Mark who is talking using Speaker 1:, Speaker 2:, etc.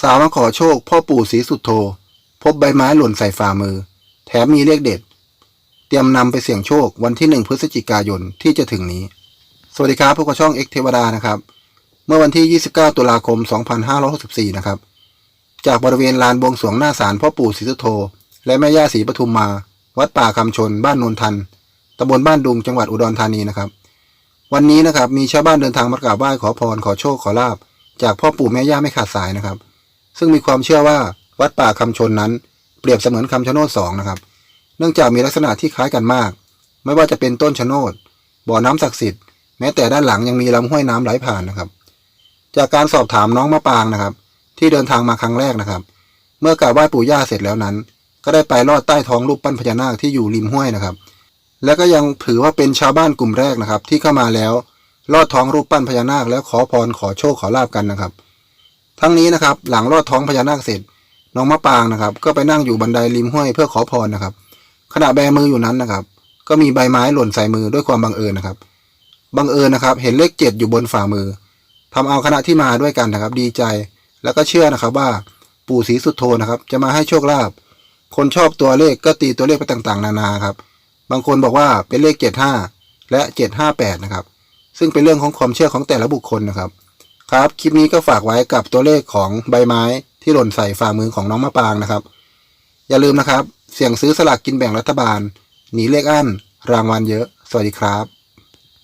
Speaker 1: สาวมาขอโชค พ่อปู่ศรีสุดโท พบใบไม้หล่นใส่ฝ่ามือ แถมมีเลขเด็ด เตรียมนำไปเสี่ยงโชควันที่หนึ่งพฤศจิกายนที่จะถึงนี้ สวัสดีครับพวกบช่องเอ็กเทวดานะครับ เมื่อวันที่ 29 ตุลาคม 2564 นะครับ จากบริเวณลานบวงสรวงหน้าศาลพ่อปู่ศรีสุโธ และแม่ย่าศรีปทุมมา วัดป่าคำชน บ้านนนทันตำบลบ้านดุงจังหวัดอุดรธานีนะครับ วันนี้นะครับมีชาวบ้านเดินทางมากราบไหว้ขอพรขอโชคขอลาบจากพ่อปู่แม่ย่าไม่ขาดสายนะครับ ซึ่งมีความเชื่อว่าวัดป่าคำชนนั้น เปรียบเสมือนคำชะโนดสองนะครับ เนื่องจากมีลักษณะที่คล้ายกันมาก ไม่ว่าจะเป็นต้นชะโนดบ่อน้ำศักดิ์สิทธิ์แม้แต่ด้านหลังยังมีลำห้วยน้ำไหลผ่านนะครับ จากการสอบถามน้องมะปางนะครับ ที่เดินทางมาครั้งแรกนะครับ เมื่อกราบไหว้ปู่ย่าเสร็จแล้วนั้น ก็ได้ไปลอดใต้ท้องรูปปั้นพญานาคที่อยู่ริมห้วยนะครับ และก็ยังถือว่าเป็นชาวบ้านกลุ่มแรกนะครับ ที่เข้ามาแล้วลอดท้องรูปปั้นพญานาคแล้วขอพรขอโชคขอลาบกันนะครับ ทั้งนี้นะครับ หลังลอดท้องพญานาคเสร็จน้องมะปางนะครับ ก็ไปนั่งอยู่บันไดริมห้วยเพื่อขอพรนะครับ ขณะแบมืออยู่นั้นนะครับ ก็มีใบไม้หล่นใส่มือด้วยความบังเอิญนะครับบังเอิญนะครับ เห็นเลขเจ็ดอยู่บนฝ่ามือทำเอาคณะที่มาด้วยกันนะครับ ดีใจแล้วก็เชื่อนะครับว่าปู่ศรีสุโธนะครับ จะมาให้โชคลาภคนชอบตัวเลขก็ตีตัวเลขไปต่างๆ นานาครับ บางคนบอกว่าเป็นเลขเจ็ดห้าและเจ็ดห้าแปดนะครับ ซึ่งเป็นเรื่องของความเชื่อของแต่ละบุคคลนะครับ ครับ คลิปนี้ก็ฝากไว้กับตัวเลขของใบไม้ที่หล่นใส่ฝ่ามือของน้องมะปางนะครับ อย่าลืมนะครับ เสี่ยงซื้อสลากกินแบ่งรัฐบาล หนีเลขอั้น รางวัลเยอะ สวัสดีครับ